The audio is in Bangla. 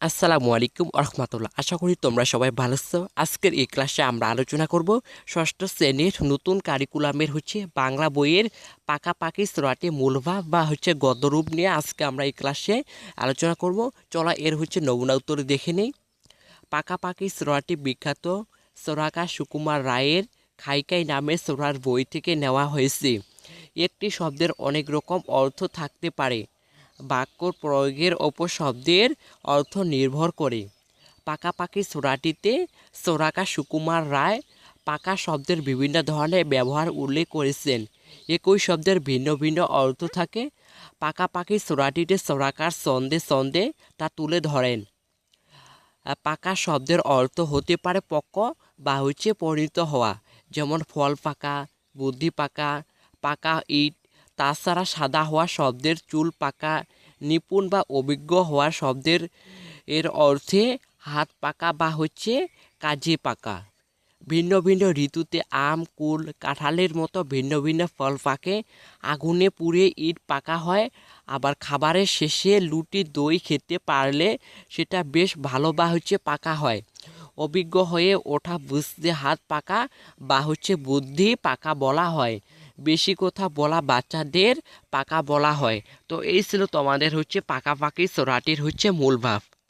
আসসালামু আলাইকুম রহমতুল্লাহ আশা করি তোমরা সবাই ভালো আছো। আজকের এই ক্লাসে আমরা আলোচনা করব ষষ্ঠ শ্রেণির নতুন কারিকুলামের হচ্ছে বাংলা বইয়ের পাকাপাকি সোরাটি মূলভাব বা হচ্ছে গদ্যরূপ নিয়ে আজকে আমরা এই ক্লাসে আলোচনা করব। চলা এর হচ্ছে নমুনা উত্তর দেখে নিই। পাকাপাকি সোরাটি বিখ্যাত সোরাকা সুকুমার রায়ের খাইকাই নামের সোরার বই থেকে নেওয়া হয়েছে। একটি শব্দের অনেক রকম অর্থ থাকতে পারে। বাক্যর প্রয়োগের ওপর শব্দের অর্থ নির্ভর করে। পাকাপাকি সোরাটিতে সোরাকা সুকুমার রায় পাকা শব্দের বিভিন্ন ধরনের ব্যবহার উল্লেখ করেছেন। একই শব্দের ভিন্ন ভিন্ন অর্থ থাকে। পাকাপাকি সোরাটিতে সোরাকার সন্দে সন্দে তা তুলে ধরেন। পাকা শব্দের অর্থ হতে পারে পক্ক বা হচ্ছে পরিণত হওয়া, যেমন ফল পাকা, বুদ্ধি পাকা পাকা ইট তাছাড়া সাদা হওয়া শব্দের চুল পাকা, নিপুণ বা অভিজ্ঞ হওয়া শব্দের এর অর্থে হাত পাকা বা হচ্ছে কাজে পাকা। ভিন্ন ভিন্ন ঋতুতে আম, কুল, কাঁঠালের মতো ভিন্ন ভিন্ন ফল পাকে, আগুনে পুড়ে ইট পাকা হয়, আবার খাবারের শেষে লুটি দই খেতে পারলে সেটা বেশ ভালো বা হচ্ছে পাকা হয়। অভিজ্ঞ হয়ে ওঠা বুঝতে হাত পাকা বা হচ্ছে বুদ্ধি পাকা বলা হয়। বেশি কথা বলা বাচ্চাদের পাকা বলা হয়। তো এই ছিল তোমাদের হচ্ছে পাকাপাকি, সোরাটির হচ্ছে মূল ভাব।